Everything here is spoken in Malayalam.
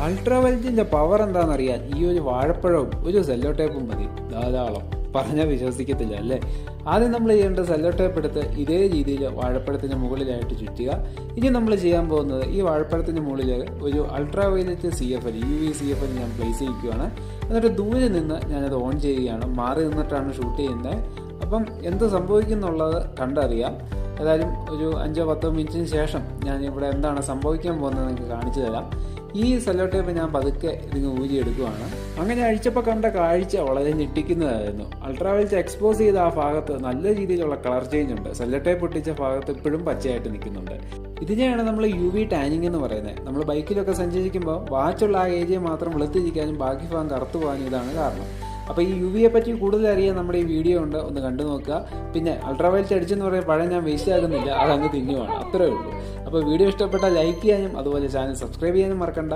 അൾട്രാവൈലറ്റിന്റെ പവർ എന്താണെന്നറിയാൻ ഈ ഒരു വാഴപ്പഴവും ഒരു സെല്ലോ ടേപ്പും മതി. ധാരാളം. പറഞ്ഞാൽ വിശ്വസിക്കത്തില്ല അല്ലേ? ആദ്യം നമ്മൾ ചെയ്യേണ്ട സെല്ലോ ടേപ്പ് എടുത്ത് ഇതേ രീതിയിൽ വാഴപ്പഴത്തിന്റെ മുകളിലായിട്ട് ചുറ്റുക. ഇനി നമ്മൾ ചെയ്യാൻ പോകുന്നത് ഈ വാഴപ്പഴത്തിന്റെ മുകളിൽ ഒരു ultraviolet C F L U V C F L ഞാൻ പ്ലേസ് ചെയ്യിക്കുകയാണ്. എന്നിട്ട് ദൂരെ നിന്ന് ഞാനത് ഓൺ ചെയ്യുകയാണ്. മാറി നിന്നിട്ടാണ് ഷൂട്ട് ചെയ്യുന്നത്. അപ്പം എന്ത് സംഭവിക്കുന്നുള്ളത് കണ്ടറിയാം. ഏതായാലും ഒരു അഞ്ചോ പത്തോ മിനിറ്റിന് ശേഷം ഞാൻ ഇവിടെ എന്താണ് സംഭവിക്കാൻ പോകുന്നത് നിങ്ങൾക്ക് കാണിച്ചു തരാം. ഈ സെല്ലോ ടേപ്പ് ഞാൻ പതുക്കെ ഇതിന് ഊരിയെടുക്കുകയാണ് അങ്ങനെ അഴിച്ചപ്പോൾ കണ്ട കാഴ്ച വളരെ ഞെട്ടിക്കുന്നതായിരുന്നു. അൾട്രാവെൽറ്റ് എക്സ്പോസ് ചെയ്ത ആ ഭാഗത്ത് നല്ല രീതിയിലുള്ള കളർ ചേഞ്ച് ഉണ്ട്. സെല്ലോ ടേപ്പ് ഒട്ടിച്ച ഭാഗത്ത് ഇപ്പോഴും പച്ചയായിട്ട് നിൽക്കുന്നുണ്ട്. ഇതിനെയാണ് നമ്മൾ യു വി ടാനിങ് എന്ന് പറയുന്നത്. നമ്മൾ ബൈക്കിലൊക്കെ സഞ്ചരിക്കുമ്പോൾ വാച്ചുള്ള ആ ഏരിയ മാത്രം വെളുത്തിരിക്കാനും ബാക്കി ഭാഗം കറുത്തു പോകാനും ഇതാണ് കാരണം. അപ്പോൾ ഈ യു വിയെ പറ്റി കൂടുതൽ അറിയാൻ നമ്മുടെ ഈ വീഡിയോ ഉണ്ട് ഒന്ന് കണ്ടു നോക്കുക. പിന്നെ അൾട്രാവയലറ്റ് അടിച്ചെന്ന് പറയാൻ പഴം ഞാൻ വേസ്റ്റ് ആകുന്നില്ല അതങ്ങ് തിന്നുവാണ്. അത്രേ ഉള്ളൂ. അപ്പോൾ വീഡിയോ ഇഷ്ടപ്പെട്ടാൽ ലൈക്ക് ചെയ്യാനും അതുപോലെ ചാനൽ സബ്സ്ക്രൈബ് ചെയ്യാനും മറക്കണ്ട.